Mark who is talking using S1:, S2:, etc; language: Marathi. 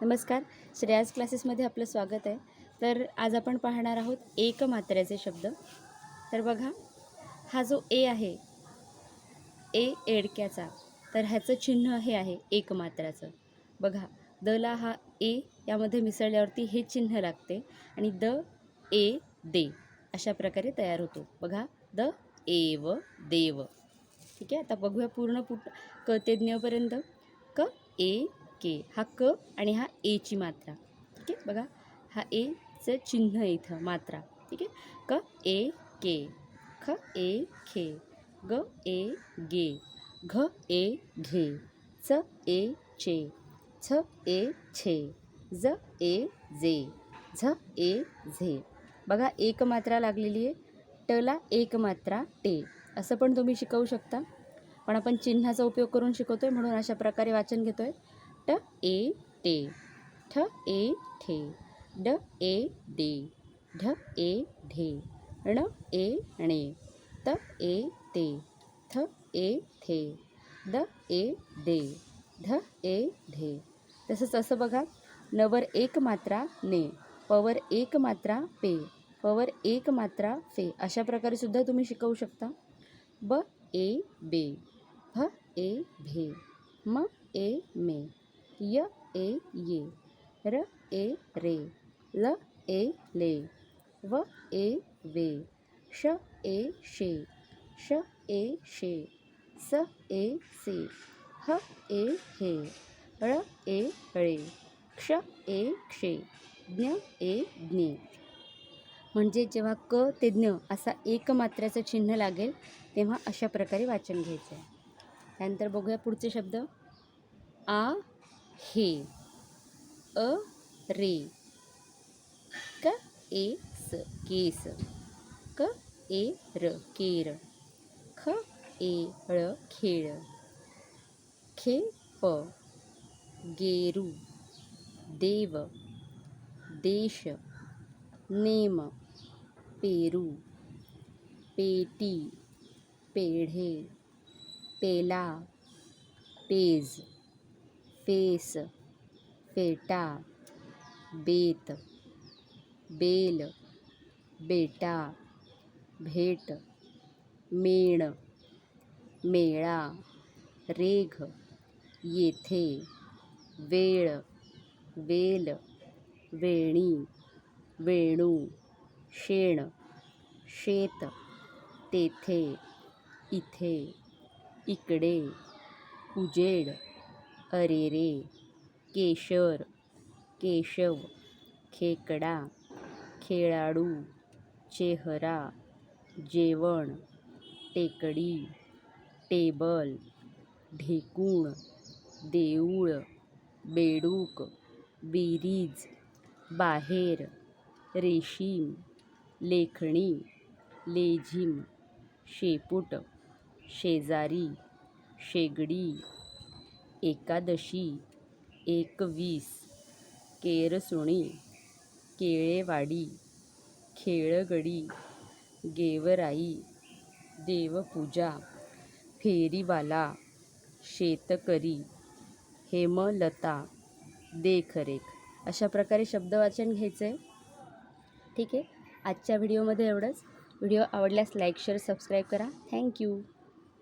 S1: नमस्कार. श्रेयास क्लासेसमध्ये आपलं स्वागत आहे. तर आज आपण पाहणार आहोत एक मात्र्याचे शब्द. तर बघा हा जो ए आहे ए एडक्याचा तर ह्याचं चिन्ह हे आहे एक मात्राचं बघा ला हा ए यामध्ये मिसळल्यावरती हे चिन्ह लागते आणि द ए दे अशा प्रकारे तयार होतो. बघा द एव देव. ठीक आहे आता बघूया पूर्ण पुट क ते ज्ञपर्यंत क ए के हा क आणि हा एची मात्रा. ठीक आहे? बघा हा एचं चिन्ह आहे इथं मात्रा. ठीक आहे? क ए के. ख ए खे. ग ए गे. घ ए घे. च ए चे. छ ए छे ज ए जे. झ ए झे. बघा एक मात्रा लागलेली आहे. टला एक मात्रा टे. असं पण तुम्ही शिकवू शकता. पण आपण चिन्हाचा उपयोग करून शिकवतो आहे म्हणून अशा प्रकारे वाचन घेतो आहे ट ए टे ठ ए ठे ड ए डे ढ ए ढे ण ए णे त ए ते थ ए थे द ए दे ध ए ढे. तसंच असं बघा नवर एक मात्रा ने पवर एक मात्रा पे पवर एक मात्रा फे अशा प्रकारे सुद्धा तुम्ही शिकवू शकता. ब ए बे भ ए भे म ए मे. य ए ये. र ए रे. ल ए ले. व ए वे. श ए शे. श ए शे. स ए से. ह ए हे. ळ ए ळे क्ष ए क्षे. ज्ञ ए ज्ञे. म्हणजे जेव्हा क ते ज्ञ असा एकमात्र्याचं चिन्ह लागेल तेव्हा अशा प्रकारे वाचन घ्यायचं आहे त्यानंतर बघूया पुढचे शब्द. आ हे। अ, रे। क, ए, स, केस। क, ए, र, केर। ख, ए ळ खेळ खे, प, गेरू। देव। देश। नेम। पेरू। पेटी। पेढे। पेला। पेज। फेस फेटा, बेत, बेल, बेटा, भेट, मेण, मेळा, रेघ, येथे, वेळ, वेल, वेणी, वेणू, शेण, शेत, तेथे, इथे, इकडे, उजेड अरेरे केशर केशव खेकडा खेळाडू चेहरा जेवण टेकडी टेबल ढेकूण देऊळ बेडूक बेरीज बाहेर रेशीम लेखणी लेझिम शेपूट शेजारी शेगडी एकादशी एकवीस केरसुणी केळेवाडी खेळगडी गेवराई देवपूजा फेरीवाला शेतकरी हेमलता देखरेख अशा प्रकारे शब्दवाचन घ्यायचं आहे ठीक आहे? आजच्या व्हिडिओमध्ये एवढंच. व्हिडिओ आवडल्यास लाईक शेअर सबस्क्राईब करा. Thank you